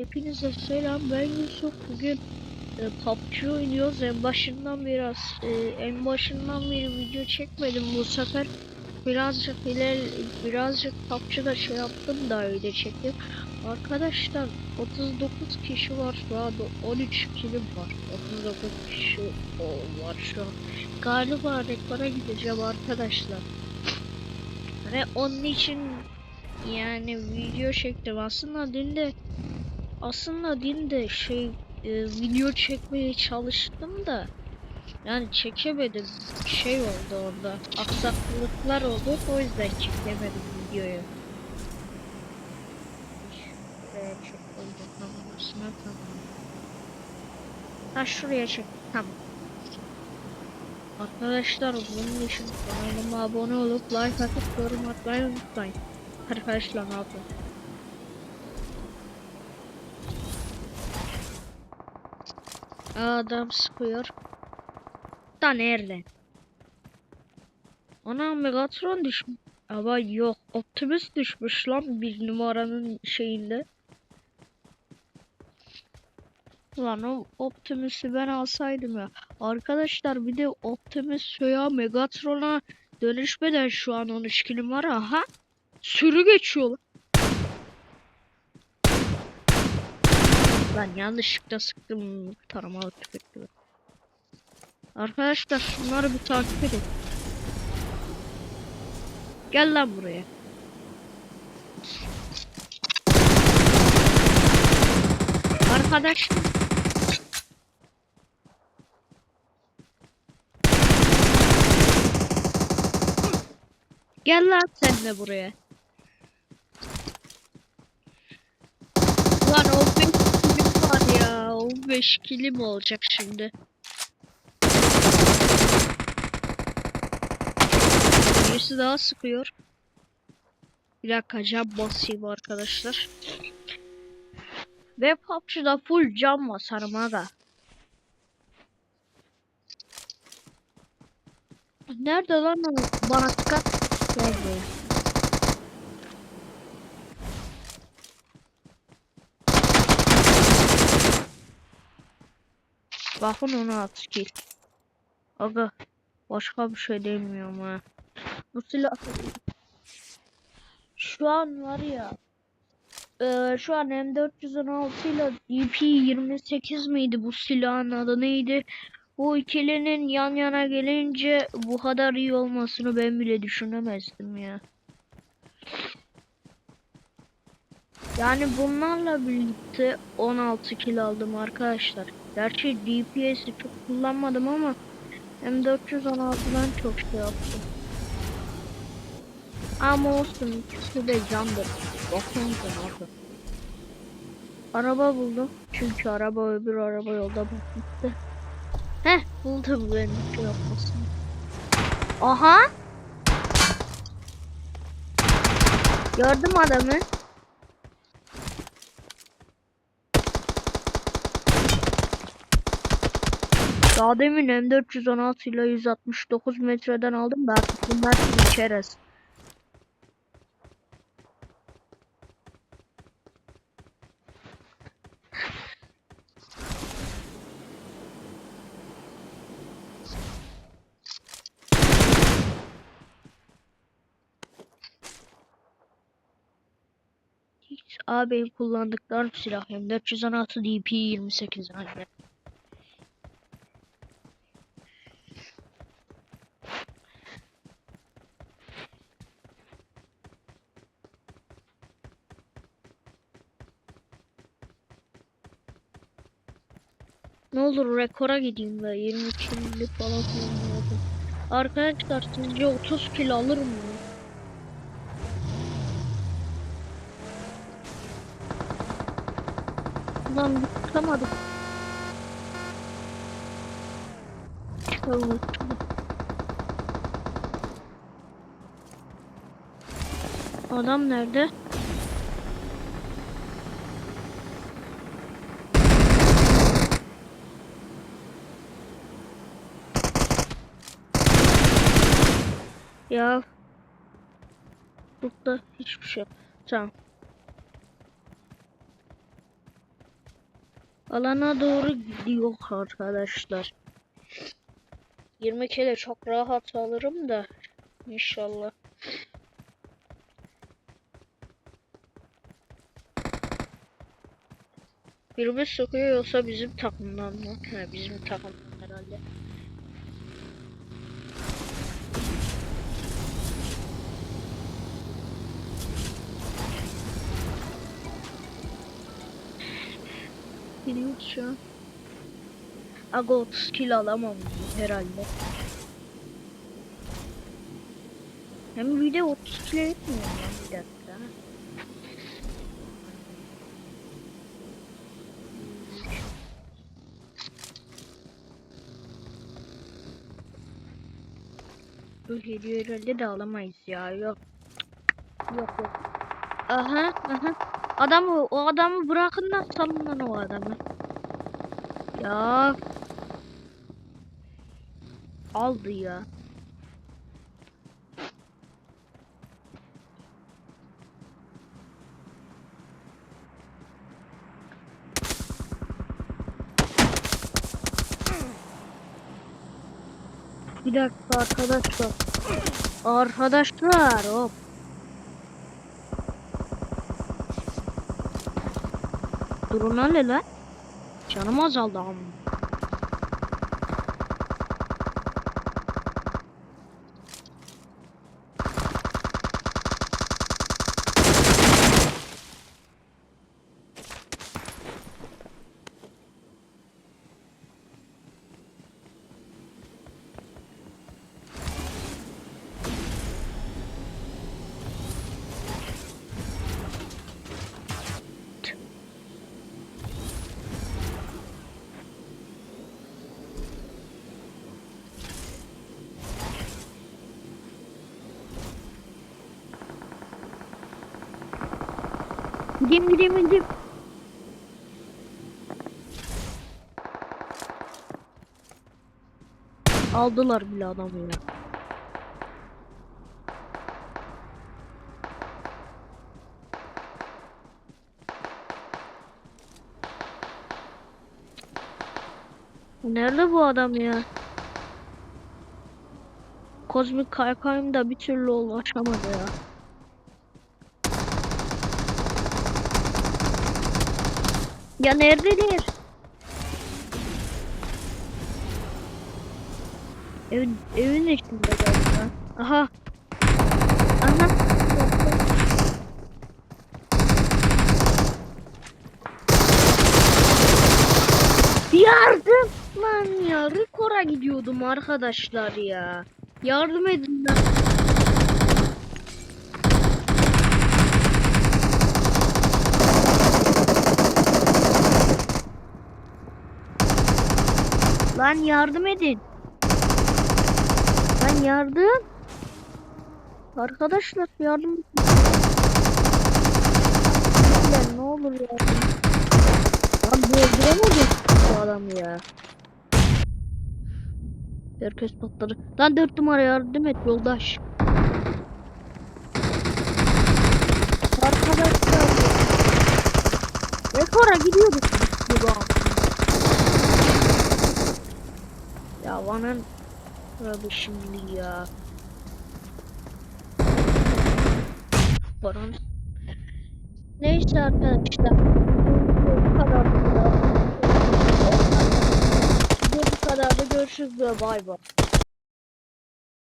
Hepinize selam. Ben Yusuf. Bugün e, PUBG oynuyoruz. En başından biraz e, en başından beri video çekmedim. Bu sefer birazcık iler birazcık PUBG'da şey yaptım da öyle çektim. Arkadaşlar 39 kişi var. Şu anda 13 kilim var. 39 kişi o, var şu an. Galiba rekora gideceğim arkadaşlar. Ve onun için yani video çektim. Aslında dün de aslında dün de şey e, video çekmeye çalıştım da yani çekemedim şey oldu orada aksaklıklar oldu o yüzden çekemedim videoyu. Ha şuraya çek tamam. Arkadaşlar bunun için kanalıma abone olup like atıp yorum atmayı unutmayın. Arkadaşlar ne yapalım? Adam sıkıyor. Da nerede? Ana Megatron düşmüş. Ama yok. Optimus düşmüş lan bir numaranın şeyinde. Lan o Optimus'u ben alsaydım ya. Arkadaşlar bir de Optimus veya Megatron'a dönüşmeden şu an 13 numara. Aha. Sürü geçiyor lan. Yanlışlıkla sıktım taramalı tüfekli. Arkadaşlar şunları bir takip edin. Gel lan buraya. Arkadaş. Gel lan sen de buraya. Lan 15 kilim var ya. 15 kilim olacak şimdi. Birisi daha sıkıyor. Bir dakika cam basayım arkadaşlar. Ve PUBG'da full cam basarım aga. Nerede lan bana tıkat? Gel. Bakın onu at kill. Aga başka bir şey demiyorum ha. Bu silah şu an var ya eee, şu an M416 ile DP28 miydi bu silahın adı neydi? Bu ikilinin yan yana gelince bu kadar iyi olmasını ben bile düşünemezdim ya. Yani bunlarla birlikte 16 kill aldım arkadaşlar. Gerçi DPS'i çok kullanmadım ama M416'dan çok şey yaptım. Ama olsun ikisi de candır. Bakın abi. Araba buldum. Çünkü araba öbür araba yolda bakmıştı. Heh buldum benim şey yapmasını. Aha. Gördüm adamı. Daha demin M416 ile 169 metreden aldım da artık bunlar içeriz. Abi kullandıklarım silah M416 DP28 aynen. Ne olur rekora gideyim be 20 kiloluk falan kullanıyordum. Arkadaşlar sizce 30 kilo alır mı? Lan bir tutamadım. Çıkalım. Adam nerede? Ya. Burada hiçbir şey yok. Tamam. Alana doğru gidiyor arkadaşlar. 20 kere çok rahat alırım da inşallah. Birimiz sokuyor yoksa bizim takımdan mı? He bizim takımdan herhalde. Gidiyoruz şu an. Aga 30 kilo alamam herhalde. Hem bir de 30 kilo etmiyor bir dakika. Bu hediye herhalde de alamayız ya yok. Yok yok. Aha aha. Adamı o adamı bırakın lan salın lan o adamı. Ya. Aldı ya. Bir dakika arkadaşlar. Arkadaşlar hop. Durun lan lan. Canım azaldı ama. Gideyim gideyim gideyim. Aldılar bile adamı ya. Nerede bu adam ya? Kozmik kaykayım da bir türlü ulaşamadı ya. Ya neredeler? Evin, evin içinde galiba. Aha. Aha. Yardım lan ya. Rekora gidiyordum arkadaşlar ya. Yardım edin lan. Lan yardım edin. Lan yardım. Arkadaşlar yardım. Lan ne olur yardım. Lan bu öldüremedik bu adamı ya. Herkes patladı. Lan dört numara yardım et yoldaş. Arkadaşlar. Rekora gidiyorduk. biz bana Abi şimdi ya. Baron. Neyse arkadaşlar. Bu kadar da. Bu kadar da görüşürüz ve bay bay.